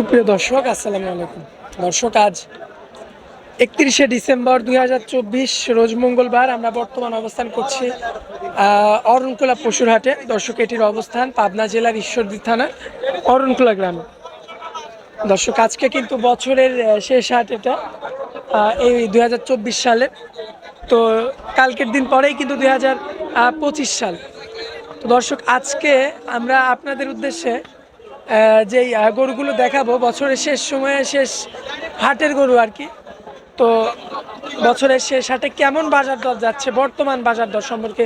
সুপ্রিয় দর্শক, আসসালামু আলাইকুম। দর্শক, আজ একত্রিশে ডিসেম্বর দুই হাজার চব্বিশ, রোজ মঙ্গলবার আমরা বর্তমান অবস্থান করছি অরণকুলা পশুরহাটে দর্শক, এটির অবস্থান পাবনা জেলার ঈশ্বরদী থানার অরণকুলা গ্রামে। দর্শক, আজকে কিন্তু বছরের শেষ হাট এটা এই দুই হাজার চব্বিশ সালে। তো কালকের দিন পরেই কিন্তু দুই হাজার পঁচিশ সাল। তো দর্শক, আজকে আমরা আপনাদের উদ্দেশ্যে যেই গরুগুলো দেখাবো, বছরের শেষ সময়ে শেষ হাটের গরু আর কি। তো বছরের শেষ হাটে কেমন বাজার দর যাচ্ছে, বর্তমান বাজার দর সম্পর্কে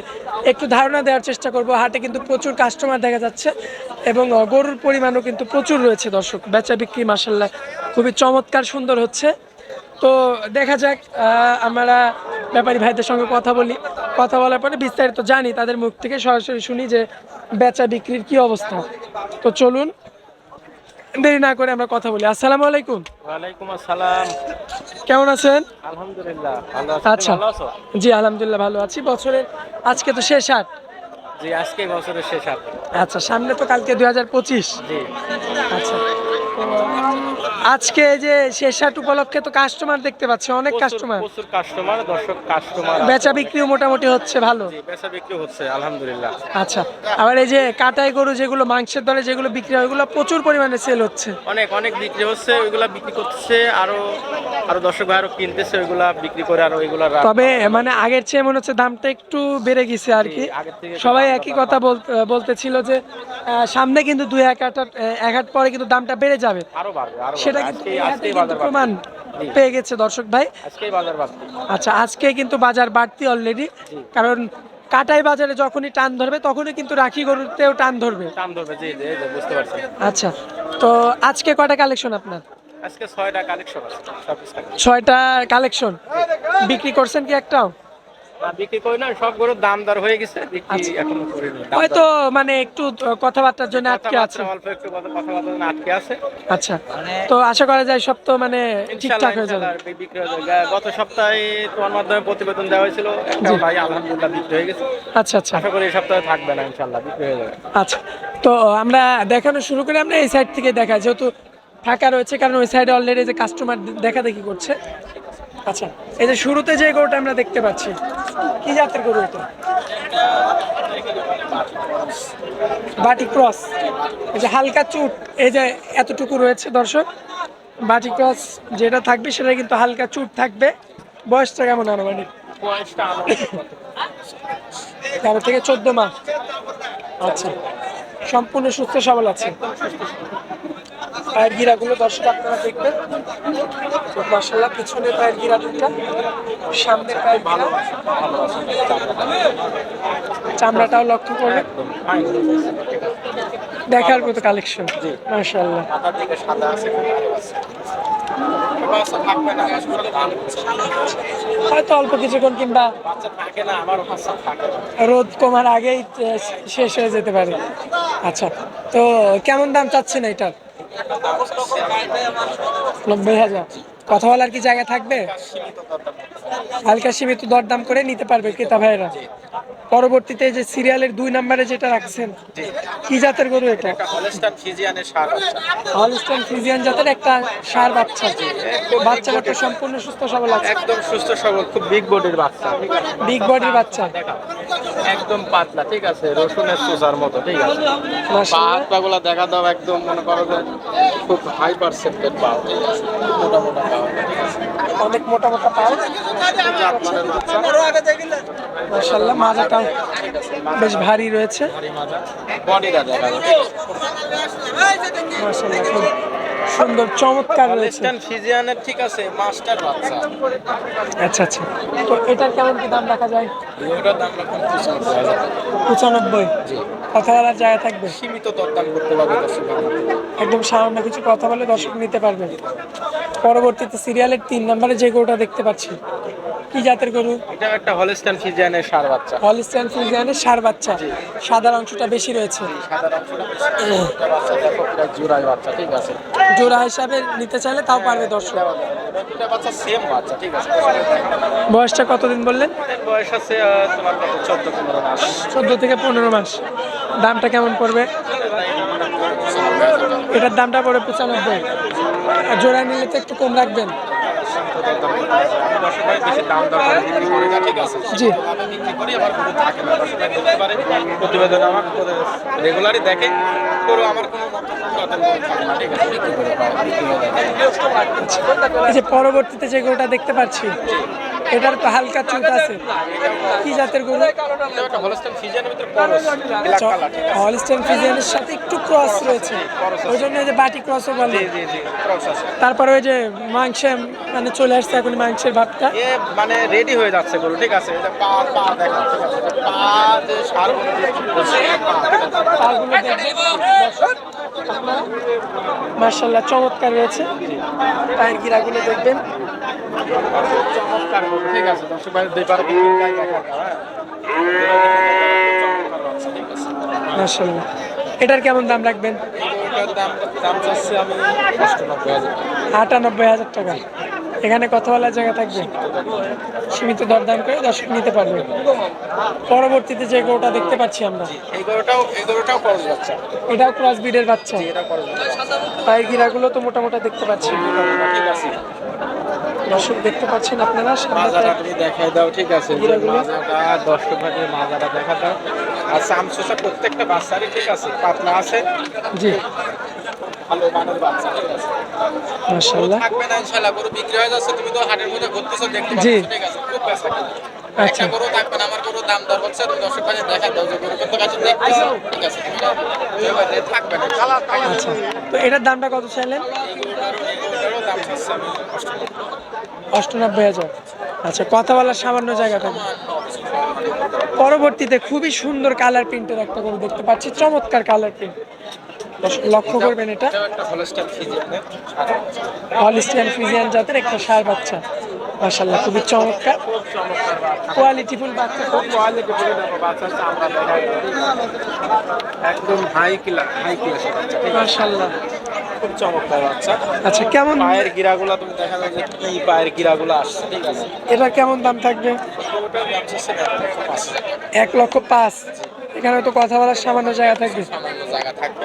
একটু ধারণা দেওয়ার চেষ্টা করব। হাটে কিন্তু প্রচুর কাস্টমার দেখা যাচ্ছে এবং গরুর পরিমাণও কিন্তু প্রচুর রয়েছে দর্শক। বেচা বিক্রি মাসাল্লাহ খুবই চমৎকার সুন্দর হচ্ছে। তো দেখা যাক আমরা ব্যাপারী ভাইদের সঙ্গে কথা বলি। কথা বলার পরে বিস্তারিত জানি, তাদের মুখ থেকে সরাসরি শুনি যে বেচা বিক্রির কি অবস্থা। তো চলুন দেরি না করে আমরা কথা বলি। আসসালামু আলাইকুম। ওয়ালাইকুম আসসালাম। কেমন আছেন? আলহামদুলিল্লাহ ভালো আছি আচ্ছা। ভালো আছো? জি আলহামদুলিল্লাহ ভালো আছি। বছরের আজকে তো শেষ আট জি আজকে বছরের শেষ আট আচ্ছা সামনে তো কালকে দুই হাজার পঁচিশ। জি। আচ্ছা। আজকে এই যে শেষ হাট উপলক্ষে তো কাস্টমার দেখতে পাচ্ছি অনেক কাস্টমার প্রচুর কাস্টমার দর্শক কাস্টমার বেচা বিক্রিও মোটামুটি হচ্ছে ভালো? জি বেচা বিক্রি হচ্ছে আলহামদুলিল্লাহ। আচ্ছা আবার এই যে কাটাই গরু যেগুলো মাংসের দরে যেগুলো বিক্রি হয় ওগুলো প্রচুর পরিমাণে সেল হচ্ছে। অনেক অনেক বিক্রি হচ্ছে ওইগুলা বিক্রি করতেছে আরও আরও দর্শক ভাই আরও কিনতেছে ওইগুলা বিক্রি করে আরও ওইগুলা তবে মানে আগের চেয়ে মনে হচ্ছে দামটা একটু বেড়ে গেছে আর কি। সবাই একই কথা বলতে বলতেছিল যে আহ, সামনে কিন্তু দুই এক হাট এক হাট পরে কিন্তু দামটা বেড়ে যাবে। সেটা কিন্তু প্রমাণ পেয়ে গেছে দর্শক ভাই। আচ্ছা আজকে কিন্তু বাজার বাড়তি অলরেডি কারণ কাটাই বাজারে যখনই টান ধরবে তখনই কিন্তু রাখি গরুতেও টান ধরবে। টান ধরবে জি জি বুঝতে পারছি। আচ্ছা তো আজকে কয়টা কালেকশন আপনার? আজকে ছয়টা কালেকশন আছে কালেকশন বিক্রি করছেন কি একটাও? বিক্রি করি না সব গরুর দাম দর হয়ে গেছে বিক্রি আচ্ছা। এখনও করিনি হয়তো মানে একটু কথাবার্তার জন্য আটকে আছে। অল্প একটু কথা জন্য আটকে আছে। আচ্ছা। তো আশা করা যায় সব তো মানে ঠিকঠাক হয়ে যাবে। বিক্রি হয়ে যাবে। গত সপ্তাহে তোমার মাধ্যমে প্রতিবেদন দেওয়া হয়েছিল। একটা ভাই আলহামদুলিল্লাহ বিক্রি হয়ে গেছে। আচ্ছা আচ্ছা। আশা করি এই সপ্তাহে থাকবে না ইনশাল্লাহ বিক্রি হয়ে যাবে। আচ্ছা। তো আমরা দেখানো শুরু করি আমরা এই সাইড থেকে দেখা যেহেতু ফাঁকা রয়েছে কারণ ওই সাইডে অলরেডি যে কাস্টমার দেখা দেখি করছে। আচ্ছা। এই যে শুরুতে যে গরুটা আমরা দেখতে পাচ্ছি কি জাতের গরু এটা বাটি ক্রস। এই যে হালকা চুট, এই যে এতটুকু রয়েছে দর্শক বাটি ক্রস যেটা থাকবে সেটা কিন্তু হালকা চুট থাকবে। বয়সটা কেমন আনুমানিক? তেরো থেকে চোদ্দ মাস। আচ্ছা সম্পূর্ণ সুস্থ সবল আছে। পায়ের গিরাগুলো দর্শক আপনারা দেখবেন। মশলা পিছনে পায়ের গিরা দুটা সামনের পায়ের গিরা। চামড়াটাও লক্ষ্য করবে দেখার মতো কালেকশন না হয়তো অল্প কিছুক্ষণ কিংবা। রোদ কমার আগেই শেষ হয়ে যেতে পারে। আচ্ছা তো কেমন দাম চাচ্ছেন এটার? নব্বই হাজার। কথা বলার কি জায়গা থাকবে? হালকা সীমিত দরদাম। করে নিতে পারবে ক্রেতা ভাইয়েরা। পরবর্তীতে যে সিরিয়ালের দুই নম্বরে যেটা রাখছেন কি জাতের গরু এটা? একটা হলস্টাইন ফিজিয়ানের সার বাচ্চা। হলস্টাইন ফ্রিজিয়ান জাতের একটা সার বাচ্চা। বাচ্চা বাচ্চা সম্পূর্ণ সুস্থ সবল আছে। একদম সুস্থ সবল খুব বিগ বডির বাচ্চা বিগ বডির বাচ্চা। একদম পাতলা ঠিক আছে? রসুনের সোজার মতো ঠিক আছে? পা মাশাআল্লাহ। হাত পা দেখা দাও একদম মনে করো যে খুব হাই পার্সেন্টের পা ঠিক আছে? মোটা মোটা পা ঠিক আছে? অনেক মোটা মোটা বাচ্চা মাজাটাও বেশ ভারী রয়েছে। সুন্দর চমৎকার রয়েছে। হলস্টাইন ফিজিয়ানের ঠিক আছে মাস্টার বাচ্চা। আচ্ছা আচ্ছা। তো এটার কেমন কি দাম রাখা যায়? ওটার দাম রাখুন পঁচানব্বই। কথা বলার জায়গা থাকবে? সীমিত দরদাম করতে পারবে একদম সামান্য কিছু কথা বলে দর্শক নিতে পারবে। পরবর্তীতে সিরিয়ালের তিন নম্বরে যে গরুটা দেখতে পাচ্ছি কি জাতের গরু? এটা একটা হলস্টাইন ফিজিয়ানের সার বাচ্চা। হলিস্টান ফ্রিজিয়ানের সার বাচ্চা। সাদার অংশটা বেশি রয়েছে। সাদা অংশটা বাচ্চা দেখো ঠিক আছে? জোড়া হিসাবে নিতে চাইলে তাও পারবে দর্শক। দুটা বাচ্চা সেম বাচ্চা ঠিক আছে? বয়সটা কতদিন বললেন? বয়স আছে তোমার কত? চোদ্দ পনেরো মাস। চোদ্দ থেকে পনেরো মাস। দামটা কেমন পড়বে? এটার দামটা পড়ে পঁচানব্বই। আর জোড়া নিলে তো একটু কম রাখবেন। জি। রেগুলারই দেখে পরবর্তীতে যে গোটা দেখতে পাচ্ছি এটার তো হালকা চুট আছে। কি জাতের গরু? হলস্টেন ফিজিয়ানের সাথে একটু ক্রস রয়েছে। ওই জন্য এই যে বাটি ক্রসও বলে। ক্রস আছে। তারপরে ওই যে মাংসে মানে চলে আসছে এখন মাংসের ভাবটা মানে রেডি হয়ে যাচ্ছে গরু ঠিক আছে? পা পা দেখা মার্শাল্লাহ চমৎকার রয়েছে পায়ের গিরাগুলো দেখবেন। চমৎকার ঠিক আছে দর্শক ভাই দুই পারে বিক্রি যায় দেখা হ্যাঁ। এটার কেমন দাম রাখবেন? আটানব্বই হাজার টাকা। এখানে কথা বলার জায়গা থাকবে? সীমিত দরদাম করে দর্শক নিতে পারবে। পরবর্তীতে যে গরুটা দেখতে পাচ্ছি আমরা। এটাও ক্রস বিডের বাচ্চা। পায়ের গিরাগুলো তো মোটামুটি দেখতে পাচ্ছি। দর্শক দেখতে পাচ্ছেন আপনারা মাজাটা তুমি দেখাই দাও ঠিক আছে যে গিরাগুলো? মাজাটা দর্শক ভাগের মাজাটা দেখা দাও। আর প্রত্যেকটা বাচ্চারই ঠিক আছে পাতলা আছে। জি। ভালো মানের বাচ্চা ঠিক আছে। মার্শাল্লাহ থাকবে না ইনশাআল্লাহ গরু বিক্রি হয়ে যাচ্ছে তুমি তো হাটের মধ্যে ঘুরতেছো দেখতে জি। পাচ্ছ ঠিক আছে। খুব আচ্ছা। গরু থাকবে না আমার গরু দাম দর হচ্ছে তুমি দর্শক ভাই দেখা দাও যে গরু কিন্তু কাছে দেখতেছো ঠিক আছে। থাকবে না। আচ্ছা। তো এটার দামটা কত চাইলেন? দাম। অষ্টানব্বই হাজার। আচ্ছা কথা বলার সামান্য জায়গা থাকবে পরবর্তীতে খুবই সুন্দর কালার প্রিন্টের একটা গরু দেখতে পাচ্ছি, চমৎকার কালার প্রিন্ট লক্ষ্য করবেন এটা। হলিস্টিয়ান ফ্রিজিয়ান জাতের একটা সার বাচ্চা। মাশাল্লাহ খুবই চমৎকার। কোয়ালিটিফুল বাচ্চা একদম হাই ক্লাস হাই আছে মাশাল্লাহ খুব চমৎকার বাচ্চা। আচ্ছা কেমন পায়ের গিরাগুলো তুমি দেখা যায় যে কি পায়ের গিরাগুলো আসছে ঠিক আছে? এটা কেমন দাম থাকবে? এক লক্ষ পাঁচ। এখানে তো কথা বলার সামান্য জায়গা থাকবে। জায়গা থাকবে।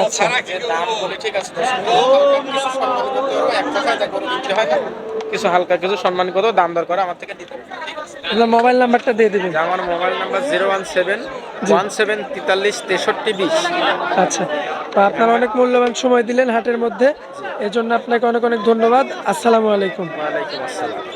আচ্ছা। দাম বলে ঠিক আছে কিছু সম্মান করতে পারব এক টাকায় করে বিক্রি হয় না কিছু হালকা কিছু সম্মান করেও দাম দর করে আমার থেকে দিতে আপনার মোবাইল নাম্বারটা দিয়ে দেবেন। আমার mobile number zero one seven one seven তেতাল্লিশ তেষট্টি বিশ। আচ্ছা। আপনারা অনেক মূল্যবান সময় দিলেন হাটের মধ্যে। এজন্য আপনাকে অনেক অনেক ধন্যবাদ। আসসালামু আলাইকুম। ওয়ালাইকুম আসসালাম।